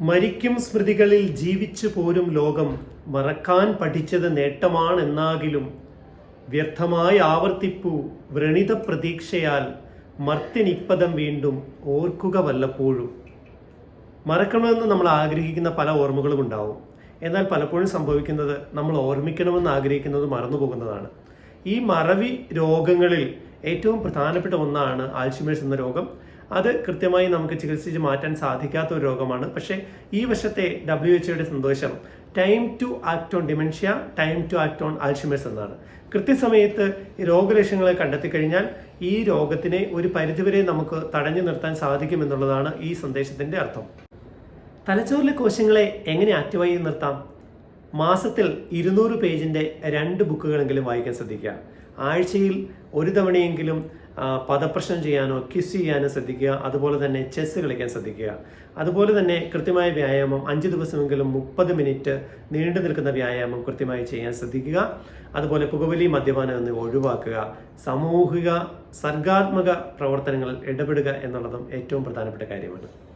മരിക്കും സ്മൃതികളിൽ ജീവിച്ചു പോരും ലോകം മറക്കാൻ പഠിച്ചത് നേട്ടമാണെന്നാകിലും വ്യർത്ഥമായി ആവർത്തിപ്പു വ്രണിത പ്രതീക്ഷയാൽ മർത്തിനിപ്പതം വീണ്ടും ഓർക്കുക വല്ലപ്പോഴും. മറക്കണമെന്ന് നമ്മൾ ആഗ്രഹിക്കുന്ന പല ഓർമ്മകളും ഉണ്ടാവും. എന്നാൽ പലപ്പോഴും സംഭവിക്കുന്നത് നമ്മൾ ഓർമ്മിക്കണമെന്ന് ആഗ്രഹിക്കുന്നത് മറന്നു പോകുന്നതാണ് ഈ മറവി രോഗങ്ങളിൽ ഏറ്റവും പ്രധാനപ്പെട്ട ഒന്നാണ് ആൽഷിമേഴ്സ് എന്ന രോഗം. അത് കൃത്യമായി നമുക്ക് ചികിത്സിച്ച് മാറ്റാൻ സാധിക്കാത്ത ഒരു രോഗമാണ്. പക്ഷേ ഈ വർഷത്തെ ഡബ്ല്യു എച്ച് സന്തോഷം time to act on dementia time to act on Alzheimer's എന്നാണ്. കൃത്യസമയത്ത് രോഗലക്ഷണങ്ങളെ കണ്ടെത്തി കഴിഞ്ഞാൽ ഈ രോഗത്തിനെ ഒരു പരിധിവരെ നമുക്ക് തടഞ്ഞു നിർത്താൻ സാധിക്കുമെന്നുള്ളതാണ് ഈ സന്ദേശത്തിന്റെ അർത്ഥം. തലച്ചോറിലെ കോശങ്ങളെ എങ്ങനെ ആക്റ്റീവായി നിർത്താം? മാസത്തിൽ ഇരുന്നൂറ് പേജിന്റെ രണ്ട് ബുക്കുകളെങ്കിലും വായിക്കാൻ ശ്രദ്ധിക്കുക. ആഴ്ചയിൽ ഒരു തവണയെങ്കിലും പദപ്രശ്നം ചെയ്യാനോ ക്വിസ് ചെയ്യാനോ ശ്രദ്ധിക്കുക. അതുപോലെ തന്നെ ചെസ്സ് കളിക്കാൻ ശ്രദ്ധിക്കുക. അതുപോലെ തന്നെ കൃത്യമായ വ്യായാമം അഞ്ച് ദിവസമെങ്കിലും മുപ്പത് മിനിറ്റ് നീണ്ടു നിൽക്കുന്ന വ്യായാമം കൃത്യമായി ചെയ്യാൻ ശ്രദ്ധിക്കുക. അതുപോലെ പുകവലി മദ്യപാനം എന്നിവ ഒഴിവാക്കുക. സാമൂഹിക സർഗാത്മക പ്രവർത്തനങ്ങളിൽ ഇടപെടുക എന്നുള്ളതും ഏറ്റവും പ്രധാനപ്പെട്ട കാര്യമാണ്.